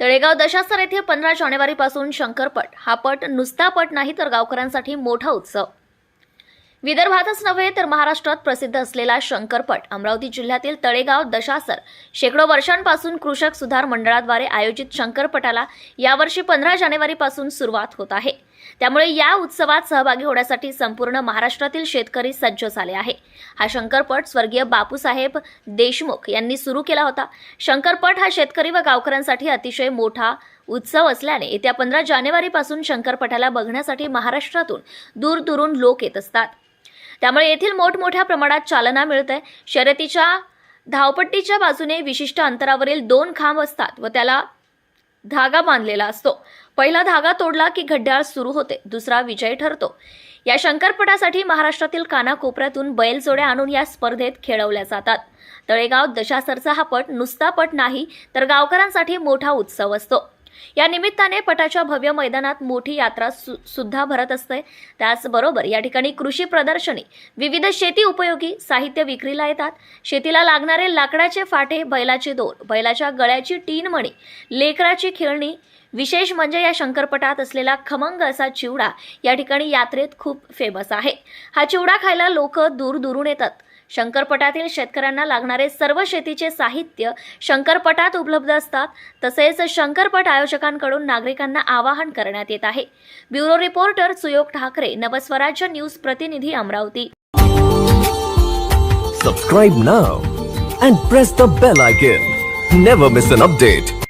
तळेगाव दशासर येथे पंधरा जानेवारीपासून शंकरपट. हा पट नुसता पट नाही तर गावकऱ्यांसाठी मोठा उत्सव. विदर्भातच नव्हे तर महाराष्ट्रात प्रसिद्ध असलेला शंकरपट. अमरावती जिल्ह्यातील तळेगाव दशासर शेकडो वर्षांपासून कृषक सुधार मंडळाद्वारे आयोजित शंकरपटाला यावर्षी पंधरा जानेवारीपासून सुरुवात होत आहे. त्यामुळे या उत्सवात सहभागी होण्यासाठी संपूर्ण महाराष्ट्रातील शेतकरी सज्ज झाले आहे. हा शंकरपट स्वर्गीय बापूसाहेब देशमुख यांनी सुरू केला होता. शंकरपट हा शेतकरी व गावकऱ्यांसाठी अतिशय मोठा उत्सव असल्याने येत्या पंधरा जानेवारीपासून शंकरपटाला बघण्यासाठी महाराष्ट्रातून दूरदूरून लोक येत असतात. त्यामुळे येथील मोठमोठ्या प्रमाणात चालना मिळते शर्यतीच्या धावपट्टीच्या बाजूने विशिष्ट अंतरावरील दोन खांब असतात व त्याला धागा बांधलेला असतो. पहिला धागा तोडला की घड्याळ सुरू होते दुसरा विजय ठरतो. या शंकरपटासाठी महाराष्ट्रातील कानाकोपऱ्यातून बैलजोड्या आणून या स्पर्धेत खेळवल्या जातात. तळेगाव दशासरचा हा पट नुसता पट नाही तर गावकऱ्यांसाठी मोठा उत्सव असतो. या निमित्ताने पटाच्या भव्य मैदानात मोठी यात्रा सु सुद्धा भरत असते. त्याचबरोबर या ठिकाणी कृषी प्रदर्शनी विविध शेती उपयोगी साहित्य विक्रीला येतात. शेतीला लागणारे लाकडाचे फाटे बैलाचे दोर बैलाच्या गळ्याची टीनमणी लेकराची खेळणी विशेष म्हणजे या शंकरपटात असलेला खमंग असा चिवडा या ठिकाणी यात्रेत खूप फेमस आहे. हा चिवडा खायला लोक दूर दुरून येतात. शंकरपटातील शेतकऱ्यांना लागणारे सर्व शेतीचे साहित्य शंकरपटात उपलब्ध असतात. तसेच शंकरपट आयोजकांकडून नागरिकांना आवाहन करण्यात येत आहे. Bureau reporter Suyog Thackeray Navswarajya news प्रतिनिधी Amravati. Subscribe now and press the bell icon never miss an update